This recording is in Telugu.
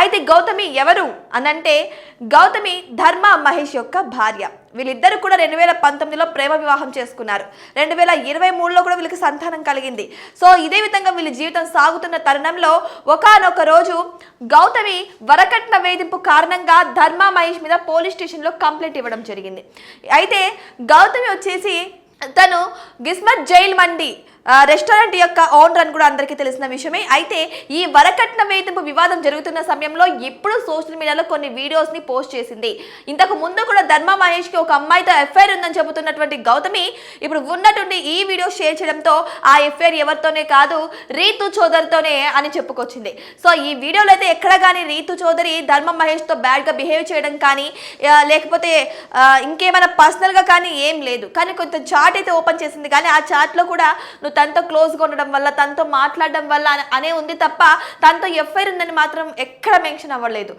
అయితే గౌతమి ఎవరు అనంటే గౌతమి ధర్మ మహేష్ యొక్క భార్య. వీళ్ళిద్దరు కూడా రెండు వేల పంతొమ్మిదిలో ప్రేమ వివాహం చేసుకున్నారు. రెండు వేల ఇరవై మూడులో కూడా వీళ్ళకి సంతానం కలిగింది. సో ఇదే విధంగా వీళ్ళ జీవితం సాగుతున్న తరుణంలో ఒకనొక రోజు గౌతమి వరకట్న వేధింపు కారణంగా ధర్మ మహేష్ మీద పోలీస్ స్టేషన్లో కంప్లైంట్ ఇవ్వడం జరిగింది. అయితే గౌతమి వచ్చేసి తను గిస్మత్ జైల్ మండి రెస్టారెంట్ యొక్క ఓనర్ అని కూడా అందరికీ తెలిసిన విషయమే. అయితే ఈ వరకట్న వేధింపు వివాదం జరుగుతున్న సమయంలో ఇప్పుడు సోషల్ మీడియాలో కొన్ని వీడియోస్ని పోస్ట్ చేసింది. ఇంతకు ముందు కూడా ధర్మ మహేష్కి ఒక అమ్మాయితో ఎఫ్ఐఆర్ ఉందని చెబుతున్నటువంటి గౌతమి ఇప్పుడు ఉన్నటువంటి ఈ వీడియో షేర్ చేయడంతో ఆ ఎఫ్ఐఆర్ ఎవరితోనే కాదు రీతు చౌదరితోనే అని చెప్పుకొచ్చింది. సో ఈ వీడియోలో అయితే ఎక్కడ కానీ రీతు చౌదరి ధర్మ మహేష్తో బ్యాడ్గా బిహేవ్ చేయడం కానీ లేకపోతే ఇంకేమైనా పర్సనల్గా కానీ ఏం లేదు. కానీ కొంత చాట్ అయితే ఓపెన్ చేసింది కానీ ఆ చాట్లో కూడా నువ్వు తనతో క్లోజ్గా ఉండడం వల్ల తనతో మాట్లాడడం వల్ల అనే- అనే ఉంది తప్ప తనతో ఎఫ్ఐఆర్ ఉందని మాత్రం ఎక్కడ మెన్షన్ అవ్వలేదు.